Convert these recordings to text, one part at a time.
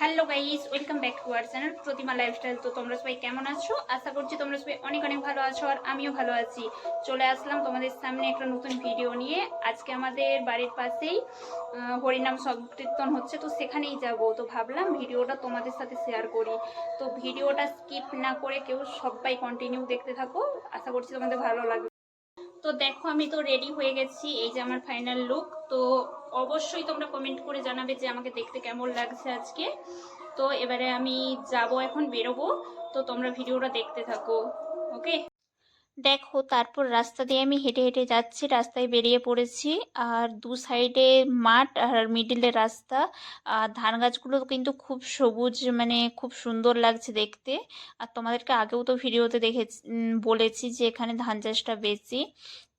Hello guys, welcome back to our channel Pratima lifestyle. তো তোমরা সবাই কেমন আছো? আশা করছি তোমরা সবাই অনেক অনেক ভালো আছো আর আমিও ভালো আছি। চলে আসলাম তোমাদের সামনে একটা নতুন ভিডিও নিয়ে। আজকে আমাদের বাড়ির পাশেই হরিনাম সংকীর্তন হচ্ছে, তো সেখানেই যাব। তো ভাবলাম ভিডিওটা তোমাদের সাথে শেয়ার করি। তো ভিডিওটা স্কিপ না করে কেউ সবাই কন্টিনিউ দেখতে থাকো। আশা করছি তোমাদের ভালো লাগবে। তো দেখো আমি তো রেডি হয়ে গেছি, এই যে আমার ফাইনাল লুক তো অবশ্যই তোমরা কমেন্ট করে জানাবে যে আমাকে দেখতে কেমন লাগছে আজকে। তো এবারে আমি যাব এখন বেরোবো। তো তোমরা ভিডিওটা দেখতে থাকো, ওকে? দেখো, তারপর রাস্তা দিয়ে আমি হেঁটে হেঁটে যাচ্ছি, রাস্তায় বেরিয়ে পড়েছি। আর দু সাইডে মাঠ আর মিডিলে রাস্তা। আর ধান গাছগুলো কিন্তু খুব সবুজ মানে খুব সুন্দর লাগছে দেখতে। আর তোমাদেরকে আগেও তো ভিডিওতে দেখে বলেছি যে এখানে ধান চাষটা বেশি।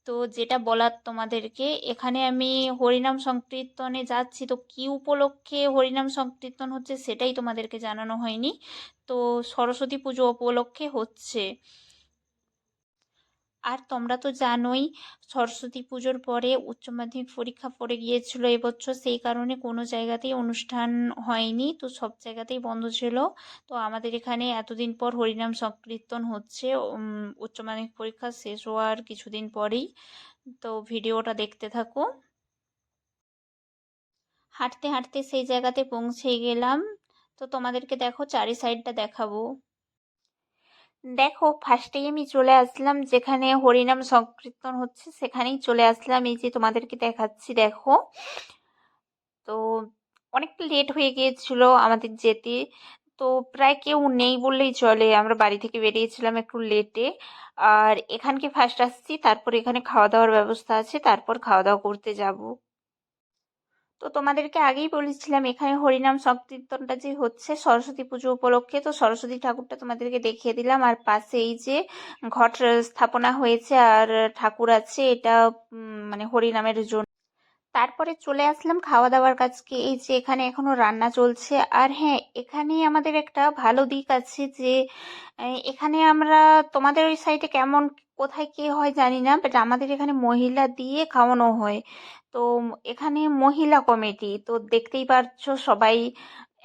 তো যেটা বলার তোমাদেরকে, এখানে আমি হরিনাম সংকীর্তনে যাচ্ছি, তো কি উপলক্ষে হরিনাম সংকীর্তন হচ্ছে সেটাই তোমাদেরকে জানানো হয়নি। তো সরস্বতী পুজো উপলক্ষে হচ্ছে। আর তোমরা তো জানোই, সরস্বতী পুজোর পরে উচ্চ মাধ্যমিক পরীক্ষা পড়ে গিয়েছিল এবছর, সেই কারণে কোনো জায়গাতেই অনুষ্ঠান হয়নি, তো সব জায়গাতেই বন্ধ ছিল। তো আমাদের এখানে এতদিন পর হরিনাম সংকীর্তন হচ্ছে উচ্চ মাধ্যমিক পরীক্ষা শেষ হওয়ার কিছুদিন পরেই। তো ভিডিওটা দেখতে থাকো। হাঁটতে হাঁটতে সেই জায়গাতে পৌঁছে গেলাম। তো তোমাদেরকে দেখো, চারি সাইডটা দেখাবো। দেখো ফার্স্টেই আমি চলে আসলাম যেখানে হরিনাম সংকীর্তন হচ্ছে, সেখানেই চলে আসলাম। এই যে তোমাদেরকে দেখাচ্ছি, দেখো। তো অনেকটা লেট হয়ে গিয়েছিল আমাদের যেতে। তো প্রায় কেউ নেই বললেই চলে। আমরা বাড়ি থেকে বেরিয়েছিলাম একটু লেটে আর এখানকে ফার্স্ট আসছি, তারপর এখানে খাওয়া দাওয়ার ব্যবস্থা আছে, তারপর খাওয়া দাওয়া করতে যাব। তো তোমাদেরকে আগেই বলেছিলাম, এখানে হরিনাম সংকীর্তনটা যে হচ্ছে সরস্বতী পুজো উপলক্ষে, তো সরস্বতী ঠাকুরটা তোমাদেরকে দেখিয়ে দিলাম। আর পাশে এই যে ঘট স্থাপনা হয়েছে আর ঠাকুর আছে, এটা মানে হরিনামের জন্য তারপরে চলে আসলাম খাওয়া দাওয়ার কাজকে। এই যে এখানে এখনও রান্না চলছে। আর হ্যাঁ এখানে আমাদের একটা ভালো দিক আছে যে এখানে আমরা তোমাদের ওই সাইডে কেমন, কোথায় কে হয় জানি না বাট আমাদের এখানে মহিলা দিয়ে খাওয়ানো হয়। তো এখানে মহিলা কমিটি, তো দেখতেই পারছ সবাই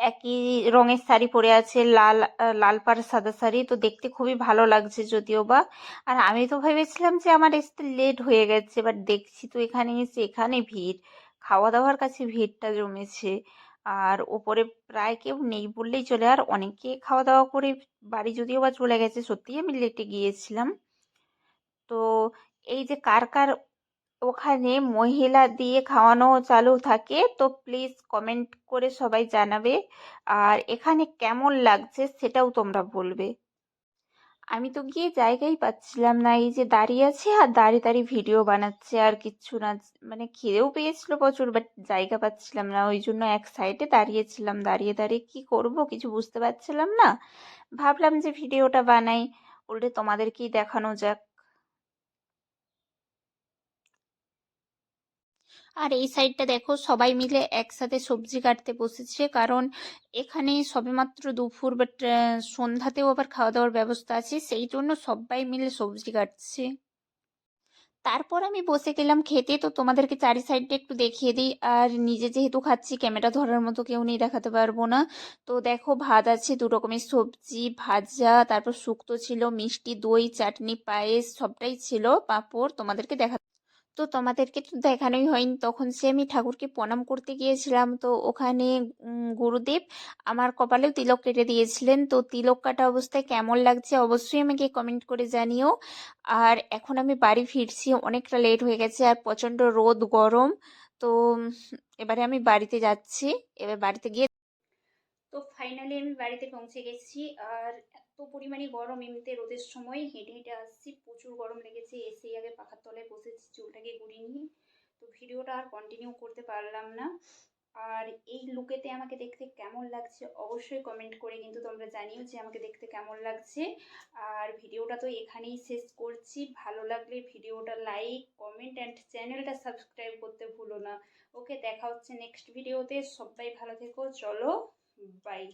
একই রঙের শাড়ি পরে আছে, লাল লাল পাড় সাদা শাড়ি। তো দেখতে খুবই ভালো লাগছে যদিও বা। আর আমি তো ভেবেছিলাম যে আমার আসতে লেট হয়ে গেছে বাট দেখছি তো এখানে এসে এখানে ভিড়। খাওয়া দাওয়ার কাছে ভিড়টা জমেছে। আর ওপরে প্রায় কেউ নেই বললেই চলে। আর অনেকে খাওয়া দাওয়া করে বাড়ি যদিও বা চলে গেছে, সত্যিই আমি লেটে গিয়েছিলাম। তো এই যে কার কার ওখানে মহিলা দিয়ে খাওয়ানো চালু থাকে। তো প্লিজ কমেন্ট করে সবাই জানাবে। আর এখানে কেমন লাগছে সেটাও তোমরা বলবে। আমি তো গিয়ে জায়গাই পাচ্ছিলাম না। এই যে দাঁড়িয়ে আছে আর দাঁড়িয়ে দাঁড়িয়ে ভিডিও বানাচ্ছে আর কিচ্ছু না। মানে খিদেও পেয়েছিল প্রচুর বাট জায়গা পাচ্ছিলাম না। ওই জন্য এক সাইডে দাঁড়িয়েছিলাম। দাঁড়িয়ে দাঁড়িয়ে কি করব কিছু বুঝতে পারছিলাম না। ভাবলাম যে ভিডিওটা বানাই। উল্টে তোমাদেরকেই দেখানো যাক। আর এই সাইডটা দেখো, সবাই মিলে একসাথে সবজি কাটতে বসেছে। কারণ এখানে সবেমাত্র দুপুর বাট সন্ধ্যাতেও আবার খাওয়া দাওয়ার ব্যবস্থা আছে। সেই জন্য সবাই মিলে সবজি কাটছে। তারপর আমি বসে গেলাম খেতে। তো তোমাদেরকে চারি সাইডটা একটু দেখিয়ে দিই। আর নিজে যেহেতু খাচ্ছি, ক্যামেরা ধরার মতো কেউ নেই, দেখাতে পারব না। তো দেখো, ভাত আছে, দু রকমের সবজি, ভাজা, তারপর শুক্তো ছিল, মিষ্টি, দই, চাটনি, পায়েস, সবটাই ছিল, পাঁপড়। তোমাদেরকে দেখা তো তোমাদেরকে তো দেখানোই হয়নি। তখন সে আমি ঠাকুরকে প্রণাম করতে গিয়েছিলাম, তো ওখানে গুরুদেব আমার কপালেও তিলক কেটে দিয়েছিলেন। তো তিলক কাটা অবস্থায় কেমন লাগছে অবশ্যই আমাকে কমেন্ট করে জানিও। আর এখন আমি বাড়ি ফিরছি, অনেকটা লেট হয়ে গেছে আর প্রচণ্ড রোদ, গরম। তো এবারে আমি বাড়িতে যাচ্ছি। এবার বাড়িতে গিয়ে তো ফাইনালি আমি বাড়িতে পৌঁছে গেছি। আর এত পরিমাণে গরম, এমনিতে রোদের সময় হেঁটে হেঁটে আসছি। প্রচুর গরম লেগেছে, এসেই আগে পাখার তলায় বসেছি, চুলটাকে গুড়িয়ে নিয়ে। তো ভিডিওটা আর কন্টিনিউ করতে পারলাম না। আর এই লুকেতে আমাকে দেখতে কেমন লাগছে অবশ্যই কমেন্ট করে কিন্তু তোমরা জানিও যে আমাকে দেখতে কেমন লাগছে। আর ভিডিওটা তো এখানেই শেষ করছি। ভালো লাগলে ভিডিওটা লাইক কমেন্ট অ্যান্ড চ্যানেলটা সাবস্ক্রাইব করতে ভুলো না। ওকে দেখা হচ্ছে নেক্সট ভিডিওতে সবাই ভালো থেকো, চলো। 拜